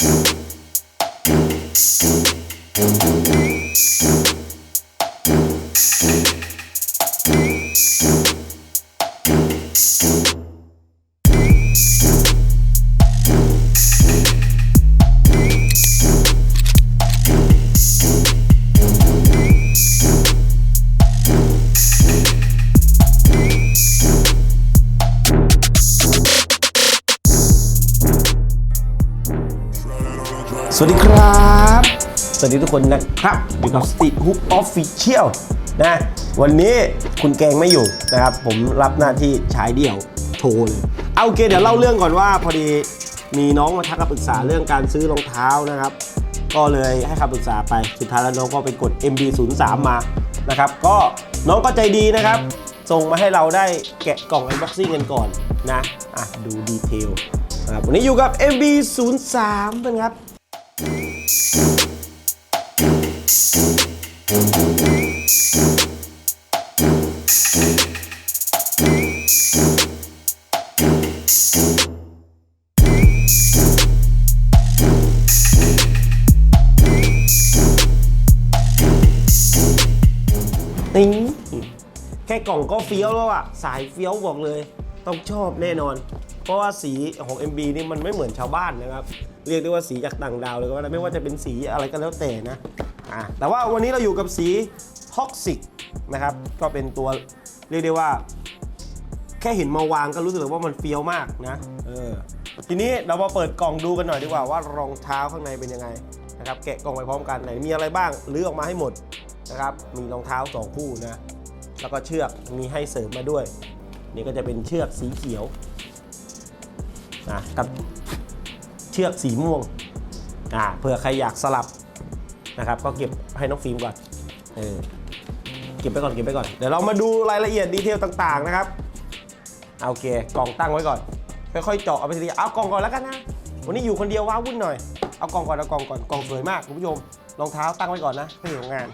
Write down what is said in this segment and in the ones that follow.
do do do do do do วัสดีครับ สวัสดีทุกคนนะครับ อยู่กับ Street Hoop Official นะ วันนี้คุณแกงไม่อยู่นะครับ ผมรับหน้าที่ฉายเดี่ยวโชว์เลยเอาโอเคเดี๋ยวเล่าเรื่องก่อนว่า พอดีมีน้องมาทักมาปรึกษาเรื่องการซื้อรองเท้านะครับ ก็เลยให้คำปรึกษาไป สุดท้ายแล้วน้องก็ไปกด MB03 มานะครับ ก็น้องก็ใจดีนะครับ ส่งมาให้เราได้แกะกล่อง unboxing กันก่อนนะ อะดูดีเทลนะครับวันนี้อยู่กับ MB03 เป็นครับ นี่แค่กล่องก็เฟี้ยวแล้วอะสายเฟี้ยวบอกเลย ต้องชอบแน่นอน เพราะว่าสีของ MB นี่มันไม่เหมือนชาวบ้านนะครับ เรียกได้ว่าสีจากต่างดาวเลยก็ว่าได้ไม่ว่าจะเป็นสีอะไรก็แล้วแต่นะอะแต่ว่าวันนี้เราอยู่กับสีท็อกซิกนะครับก็เป็นตัวเรียกได้ว่า แค่เห็นมาวางก็รู้สึกเลยว่ามันเฟี้ยวมากนะเออทีนี้เรามาเปิดกล่องดูกันหน่อยดีกว่าว่ารองเท้าข้างในเป็นยังไงนะครับแกะกล่องไปพร้อมกันไหนมีอะไรบ้างรื้อออกมาให้หมดนะครับมีรองเท้าสองคู่นะแล้วก็เชือกมีให้เสริมมาด้วย นี่ก็จะเป็นเชือกสีเขียวนะกับ เชือกสีม่วงอ่าเผื่อใครอยากสลับนะครับ ก็เก็บให้น้องฟิล์มก่อนเออเก็บไปก่อนเก็บไปก่อนเดี๋ยวเรามาดูรายละเอียดดีเทลต่าง ๆ นะครับอาโอเคกล่องตั้งไว้ก่อนค่อยๆเจาะเอาไปทีเอากล่องก่อนแล้วกันนะวันนี้อยู่คนเดียวว้าวุ่นหน่อยเอากล่องก่อนเอากล่องก่อนกล่องสวยมากคุณผู้ชมรองเท้าตั้งไว้ก่อนนะเพื่อของงาน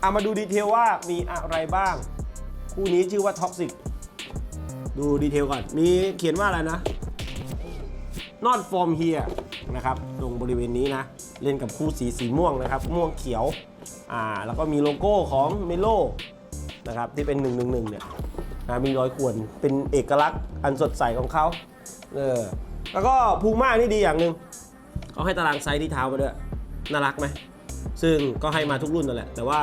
เอามาดูดีเทลว่ามีอะไรบ้าง คู่นี้ชื่อว่าท็อกซิกดูดีเทลก่อน มีเขียนว่าอะไรนะ not from here นะครับตรงบริเวณนี้นะ เล่นกับคู่สีสีม่วงนะครับ ม่วงเขียวอ่าแล้วก็มีโลโก้ของเมโลนะครับที่เป็น 111 เนี่ยนะมีรอยข่วนเป็นเอกลักษณ์อันสดใสของเขาเออแล้วก็พูม่านี่ดีอย่างหนึ่งเขาให้ตารางไซส์ที่เท้ามาด้วยน่ารักไหมซึ่งก็ให้มาทุกรุ่นนั่นแหละ แต่ว่า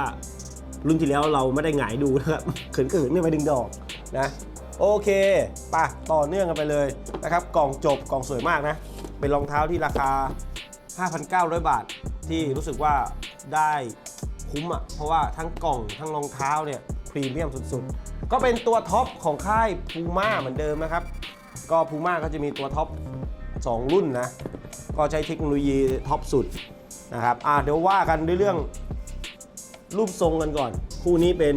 รุ่นที่แล้วเราไม่ได้หงายดูนะครับเขินๆไม่ไปดึงดอกนะ โอเคป่ะต่อเนื่องกันไปเลยนะครับ กล่องจบกล่องสวยมากนะ เป็นรองเท้าที่ราคา 5,900 บาท ที่รู้สึกว่าได้คุ้มอะ เพราะว่าทั้งกล่องทั้งรองเท้าเนี่ยพรีเมียมสุดๆ ก็เป็นตัวท็อปของค่ายพูม่าเหมือนเดิมนะครับ ก็พูม่าก็จะมีตัวท็อป 2 รุ่นนะ ก็ใช้เทคโนโลยีท็อปสุดนะครับอ่าเดี๋ยวว่ากันด้วยเรื่องรูปทรงกันก่อน คู่นี้เป็น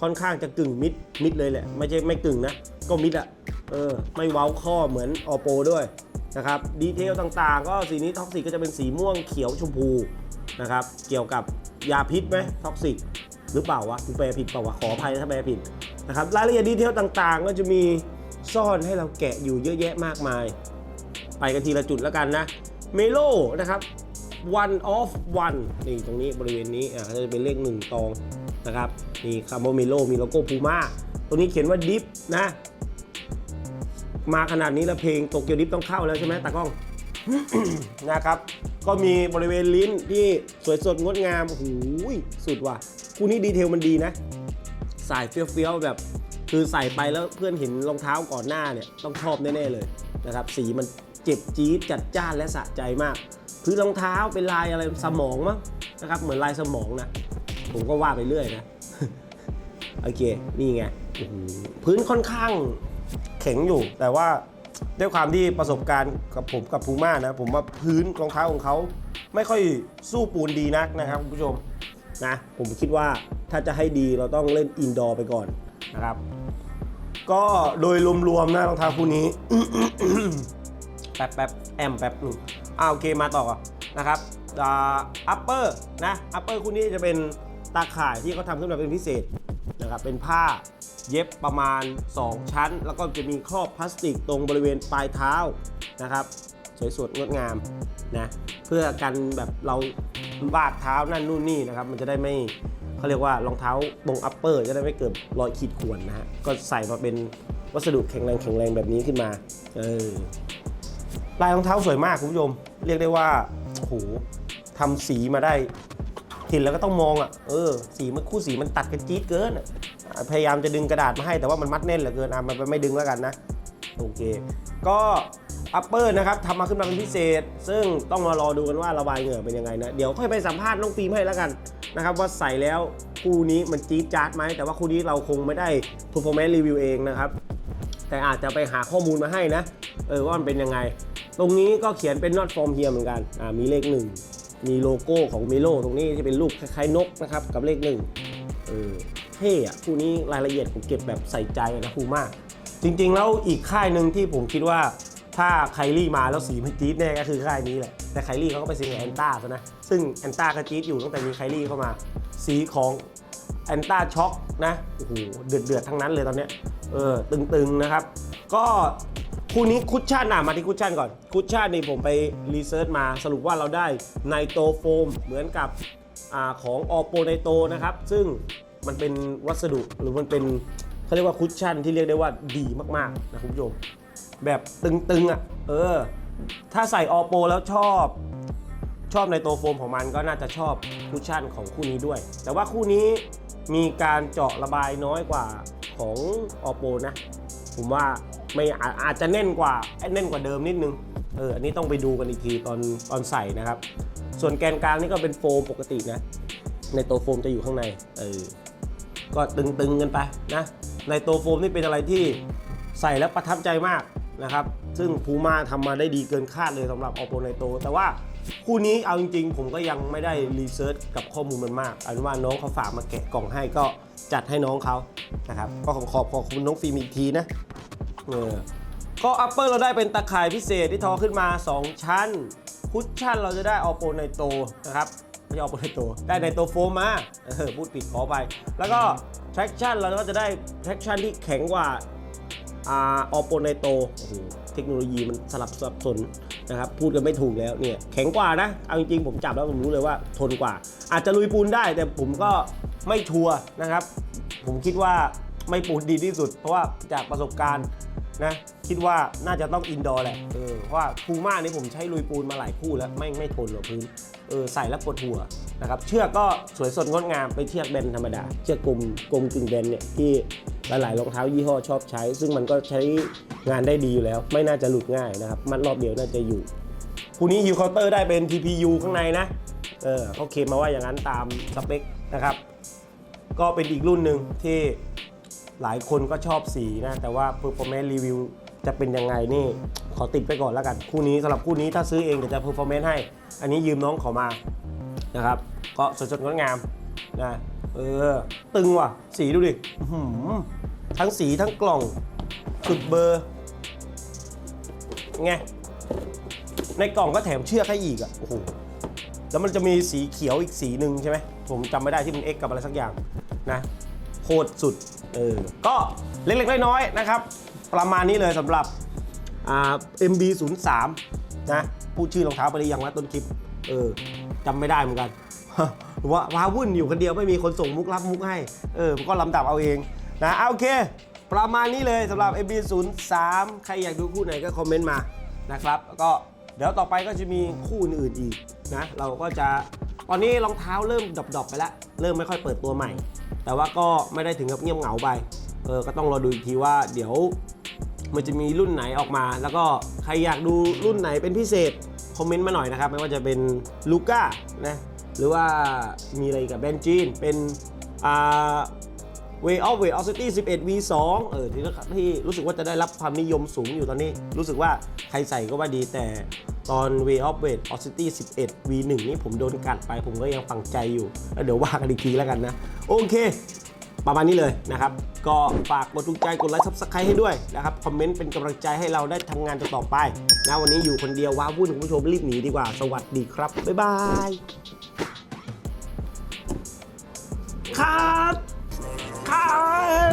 ค่อนข้างจะกึ่งมิดมิดเลยแหละ ไม่ใช่ไม่กึ่งนะ ก็มิดอะเออไม่เว้าข้อเหมือนออโปด้วยนะครับดีเทลต่างๆ ก็สีนี้ท็อกซิกก็จะเป็นสีม่วงเขียวชมพูนะครับเกี่ยวกับยาพิษไหมท็อกซิกหรือเปล่าวะกูแปลผิดเปล่าวะขออภัยถ้าแปลผิดนะครับรายละเอียดดีเทลต่างๆ ก็จะมีซ่อนให้เราแกะอยู่เยอะแยะมากมาย ไปกันทีละจุดแล้วกันนะเมโลนะครับ one of one นี่ตรงนี้บริเวณนี้อ่าจะเป็นเลขหนึ่งตอง นะครับนี่คำว่าเมโลมีโลโก้พูม่าตรงนี้เขียนว่าดิฟนะ มาขนาดนี้แล้วเพลงโตเกียวดิฟต้องเข้าแล้วใช่ไหมตากล้องนะครับ ก็มีบริเวณลิ้นที่สวยสดงดงามโอ้โหสุดว่ะคู่นี้ดีเทลมันดีนะสายเฟี้ยวๆแบบคือใส่ไปแล้วเพื่อนเห็นรองเท้าก่อนหน้าเนี่ยต้องชอบแน่ๆเลยนะครับ สีมันเจ็บจี๊ดจัดจ้านและสะใจมาก คือรองเท้าเป็นลายอะไรสมองมั้งนะครับ เหมือนลายสมองนะ ผมก็ว่าไปเรื่อยนะ โอเค นี่ไง พื้นค่อนข้างแข็งอยู่ แต่ว่าด้วยความที่ประสบการณ์กับผมกับพูม่านะ ผมว่าพื้นรองเท้าของเขาไม่ค่อยสู้ปูนดีนักนะครับคุณผู้ชมนะ ผมคิดว่าถ้าจะให้ดีเราต้องเล่นอินดอร์ไปก่อนนะครับ ก็โดยรวมๆนะรองเท้าคู่นี้แป๊บแป๊บแอมแป๊บหนึงอ่าโอเคมาต่อนะครับอ่าอัปเปอร์นะอัปเปอร์คู่นี้จะเป็น ตาข่ายที่เขาทำขึ้นมาเป็นพิเศษนะครับเป็นผ้าเย็บประมาณ 2 ชั้น แล้วก็จะมีครอบพลาสติกตรงบริเวณปลายเท้านะครับ สวยสดงดงามนะเพื่อกันแบบเราบาดเท้านั่นนู่นนี่นะครับ มันจะได้ไม่เขาเรียกว่ารองเท้าตรงอัปเปอร์จะได้ไม่เกิดรอยขีดข่วนนะฮะก็ใส่มาเป็นวัสดุแข็งแรงแข็งแรงแบบนี้ขึ้นมาเออลายรองเท้าสวยมากคุณผู้ชม เรียกได้ว่าโอ้โหทำสีมาได้ เห็นแล้วก็ต้องมองอะเออสีมันคู่สีมันตัดกันจี๊ดเกินพยายามจะดึงกระดาษมาให้แต่ว่ามันมัดแน่นเหลือเกินอะมันไม่ดึงแล้วกันนะโอเค ก็อัปเปอร์นะครับทำมาขึ้นมาเป็นพิเศษ ซึ่งต้องมารอดูกันว่าระบายเหงื่อเป็นยังไงนะเดี๋ยวค่อยไปสัมภาษณ์น้องฟิล์มให้แล้วกันนะครับว่าใส่แล้วคู่นี้มันจี๊ดจ๊าดไหมแต่ว่าคู่นี้เราคงไม่ได้ performance review เองนะครับแต่อาจจะไปหาข้อมูลมาให้นะเออว่ามันเป็นยังไง ตรงนี้ก็เขียนเป็น not from here เหมือนกันอ่ามีเลขหนึ่ง มีโลโก้ของเมโลตรงนี้ที่เป็นรูปคล้ายๆนกนะครับกับเลขหนึ่งเออเท่อะคู่นี้รายละเอียดผมเก็บแบบใส่ใจนะคู่มาก จริงๆ แล้วอีกค่ายหนึ่งที่ผมคิดว่าถ้าไคลี่มาแล้วสีมันจี๊ดแน่ก็คือค่ายนี้แหละ แต่ไคลี่เขาก็ไปซ็นกับแอนต้าซะนะ ซึ่งแอนต้าก็จี๊ดอยู่ตั้งแต่มีไคลี่เข้ามา สีของแอนต้าช็อคนะ โอ้โห เดือดๆทั้งนั้นเลยตอนเนี้ย เออ ตึงๆนะครับ ก็ คู่นี้คุชชั่นอะมาที่คุชชั่นก่อน คุชชั่นนี่ผมไปรีเสิร์ชมาสรุปว่าเราได้ไนโตรโฟมเหมือนกับอของออโปไนโตนะครับ ซึ่งมันเป็นวัสดุหรือมันเป็นเขาเรียกว่าคุชชั่นที่เรียกได้ว่าดีมากๆนะคุณผู้ชมแบบตึงๆอะเออ ถ้าใส่ออโปแล้วชอบชอบในตัวโฟมของมันก็น่าจะชอบคุชชั่นของคู่นี้ด้วย แต่ว่าคู่นี้มีการเจาะระบายน้อยกว่าของออโปนะ ผมว่า ไม่อาอาจจะแน่นกว่าแน่นกว่าเดิมนิดนึงเอออันนี้ต้องไปดูกันอีกทีตอนตอนใส่นะครับ ส่วนแกนกลางนี่ก็เป็นโฟมปกตินะ ในตัวโฟมจะอยู่ข้างในเออก็ตึงๆกันไปนะในตัวโฟมนี่เป็นอะไรที่ใส่แล้วประทับใจมากนะครับ ซึ่งพูม่าทำมาได้ดีเกินคาดเลยสำหรับ Oppo n i t r o แต่ว่าคู่นี้เอาจริง ๆ ผมก็ยังไม่ได้รีเสิร์ชกับข้อมูลมันมากอาเป็นว่าน้องเขาฝากมาแกะกล่องให้ก็จัดให้น้องเขานะครับ ก็ขอขอบขอบคุณน้องฟิล์มอีกทีนะ เออก็อัปเปอร์เราได้เป็นตะข่ายพิเศษที่ทอขึ้นมา 2 ชั้น คุชชั่นเราจะได้ Oppo Nitro นะครับไม่ใช่ Oppo Nitro ได้ Nitro Foam มาเออพูดผิดขอไป แล้วก็ traction เราก็จะได้ traction ที่แข็งกว่าอ่า Oppo Nitro โอ้โหเทคโนโลยีมันสลับสับสนนะครับพูดกันไม่ถูกแล้วเนี่ยแข็งกว่านะ เอาจริงๆผมจับแล้วผมรู้เลยว่าทนกว่า อาจจะลุยปูนได้แต่ผมก็ไม่ชัวร์นะครับ ผมคิดว่าไม่ปูนดีที่สุด เพราะว่าจากประสบการณ์ นะคิดว่าน่าจะต้องอินดอร์แหละเออเพราะว่าพูม่านี่ผมใช้ลุยปูนมาหลายคู่แล้วไม่ไม่ทนหรอกพื้นเออใส่แล้วปวดหัวนะครับเชือกก็สวยสดงดงามเป็นเชือกแบนธรรมดา เชือกกลมกลมกึ่งแบนเนี่ยที่หลายๆรองเท้ายี่ห้อชอบใช้ ซึ่งมันก็ใช้งานได้ดีอยู่แล้ว ไม่น่าจะหลุดง่ายนะครับมัดรอบเดียวน่าจะอยู่คู่นี้ฮิวเคาน์เตอร์ได้เป็น TPU ข้างในนะเออเขาเคลมมาว่าอย่างนั้นตามสเปคนะครับก็เป็นอีกรุ่นหนึ่งที่ หลายคนก็ชอบสีนะ แต่ว่า performance review จะเป็นยังไงนี่ ขอติดไปก่อนแล้วกัน คู่นี้สำหรับคู่นี้ถ้าซื้อเองเดี๋ยวจะ performance ให้ อันนี้ยืมน้องเขามานะครับ ก็สดๆงดงามนะเออ ตึงว่ะ สีดูดิทั้งสีทั้งกล่องสุดเบอร์ไงในกล่องก็แถมเชือกให้อีกอะโอ้โหแล้วมันจะมีสีเขียวอีกสีหนึ่งใช่ไหมผมจำไม่ได้ที่มัน X กับอะไรสักอย่างนะ โคตรสุดเออก็เล็กๆน้อยๆนะครับ ประมาณนี้เลยสำหรับอ่า MB 0 3 นะพูดชื่อรองเท้าไปหรือยังว่าต้นคลิป เออจำไม่ได้เหมือนกันว่าว้าวุ่นอยู่คนเดียวไม่มีคนส่งมุกรับมุกให้ เออก็ลำดับเอาเองนะเอาโอเค ประมาณนี้เลยสำหรับ MB 0 3 ใครอยากดูคู่ไหนก็คอมเมนต์มานะครับแล้วก็เดี๋ยวต่อไปก็จะมีคู่อื่นๆอีกนะ เราก็จะ ตอนนี้รองเท้าเริ่มดรอปๆไปแล้ว เริ่มไม่ค่อยเปิดตัวใหม่ แต่ว่าก็ไม่ได้ถึงกับเงียบเหงาไปเออก็ต้องรอดูอีกทีว่าเดี๋ยวมันจะมีรุ่นไหนออกมา แล้วก็ใครอยากดูรุ่นไหนเป็นพิเศษคอมเมนต์มาหน่อยนะครับไม่ว่าจะเป็นลูก้านะหรือว่ามีอะไรกับแบนจีนเป็นอ่า Way of Way of City 11 V2 เออที่ที่รู้สึกว่าจะได้รับความนิยมสูงอยู่ตอนนี้ รู้สึกว่าใครใส่ก็ว่าดีแต่ ตอน Way of Way of City 11 V1 นี่ผมโดนกัดไปผมก็ยังฝังใจอยู่ แล้วเดี๋ยวว่ากันอีกทีแล้วกันนะ โอเค ประมาณนี้เลยนะครับ ก็ฝากกดถูกใจกดไลค์ซับสไครต์ให้ด้วยนะครับ คอมเมนต์เป็นกำลังใจให้เราได้ทำงานต่อไป นะวันนี้อยู่คนเดียวว้าวุ่นคุณผู้ชมรีบหนีดีกว่า สวัสดีครับ บ๊ายบาย ครับ ครับ